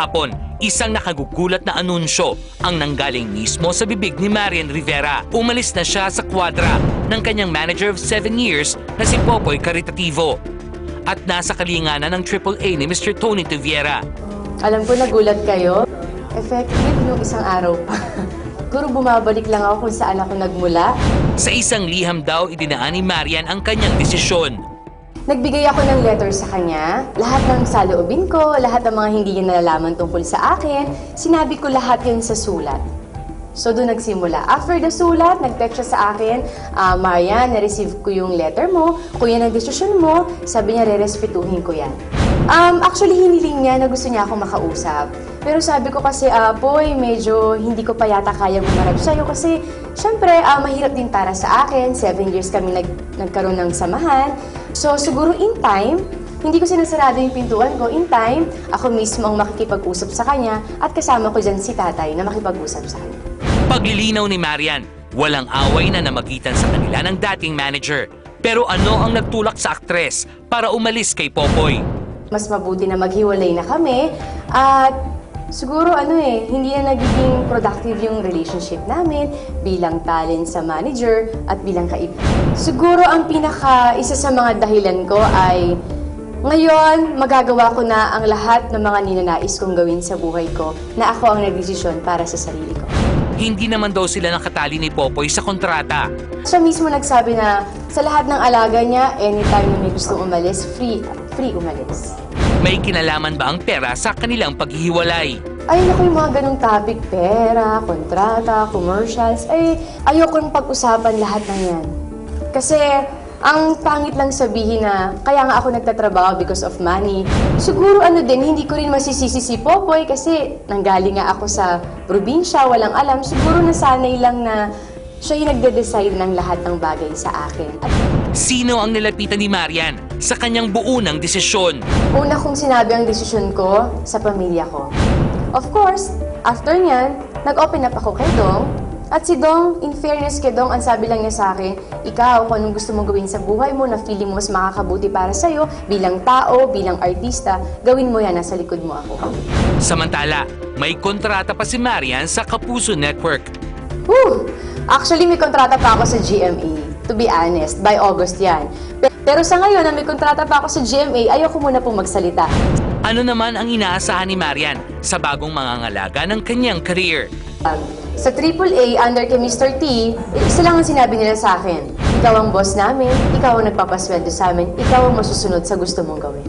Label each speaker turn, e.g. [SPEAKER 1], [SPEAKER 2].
[SPEAKER 1] Kahapon, isang nakagugulat na anunsyo ang nanggaling mismo sa bibig ni Marian Rivera. Umalis na siya sa kwadra ng kanyang manager of 7 years na si Popoy Caritativo. At nasa kalinganan ng AAA ni Mr. Tony Tuviera.
[SPEAKER 2] Alam ko nagulat kayo. Effective yung isang araw pa. Siguro bumabalik lang ako kung saan ako nagmula.
[SPEAKER 1] Sa isang liham daw, idinaan ni Marian ang kanyang desisyon.
[SPEAKER 2] Nagbigay ako ng letter sa kanya. Lahat ng saloobin ko, lahat ng mga hindi niya nalalaman tungkol sa akin, sinabi ko lahat yun sa sulat. So doon nagsimula. After the sulat, nag-text siya sa akin, ah, Marian, na-receive ko yung letter mo. Kung yan ang desisyon mo, sabi niya, re-respetuhin ko yan. Um, actually, hiniling niya na gusto niya akong makausap. Pero sabi ko kasi, ah, boy, medyo hindi ko pa yata kaya gumarap sa'yo kasi, syempre, ah, mahirap din para sa akin. Seven years kami nag nagkaroon ng samahan. So, siguro in time, hindi ko sinasarado yung pintuan ko. In time, ako mismo ang makikipag-usap sa kanya at kasama ko dyan si tatay na makipag-usap sa kanya.
[SPEAKER 1] Paglilinaw ni Marian, walang away na namagitan sa kanila ng dating manager. Pero ano ang nagtulak sa aktres para umalis kay Popoy?
[SPEAKER 2] mas mabuti na maghiwalay na kami at siguro ano eh, hindi na nagiging productive yung relationship namin bilang talent sa manager at bilang kaibigan. Siguro ang pinaka isa sa mga dahilan ko ay ngayon magagawa ko na ang lahat ng mga ninanais kong gawin sa buhay ko na ako ang nagdesisyon para sa sarili ko.
[SPEAKER 1] Hindi naman daw sila nakatali ni Popoy sa kontrata.
[SPEAKER 2] Siya mismo nagsabi na sa lahat ng alaga niya, anytime na may gusto umalis, free, free umalis.
[SPEAKER 1] May kinalaman ba ang pera sa kanilang paghihiwalay?
[SPEAKER 2] Ay, naku, yung mga ganong topic, pera, kontrata, commercials, ay ayoko nang pag-usapan lahat ng yan. Kasi, ang pangit lang sabihin na, kaya nga ako nagtatrabaho because of money. Siguro ano din, hindi ko rin masisisi si Popoy kasi nanggaling nga ako sa probinsya, walang alam. Siguro nasanay lang na siya yung nagde-decide ng lahat ng bagay sa akin. At
[SPEAKER 1] Sino ang nilapitan ni Marian sa kanyang buo ng desisyon?
[SPEAKER 2] Una kong sinabi ang desisyon ko sa pamilya ko. Of course, after niyan, nag-open up ako kay Dong. At si Dong, in fairness kay Dong, ang sabi lang niya sa akin, ikaw, kung anong gusto mong gawin sa buhay mo na feeling mo mas makakabuti para sa'yo, bilang tao, bilang artista, gawin mo yan, nasa likod mo ako.
[SPEAKER 1] Samantala, may kontrata pa si Marian sa Kapuso Network.
[SPEAKER 2] Whew! Actually, may kontrata pa ako sa GMA. To be honest, by August yan. Pe- Pero sa ngayon na may kontrata pa ako sa GMA, ayoko muna pong magsalita.
[SPEAKER 1] Ano naman ang inaasahan ni Marian sa bagong mangangalaga ng kanyang career?
[SPEAKER 2] Um, sa AAA, under kay Mr. T, eh, isa lang ang sinabi nila sa akin. Ikaw ang boss namin, ikaw ang nagpapasweldo sa amin, ikaw ang masusunod sa gusto mong gawin.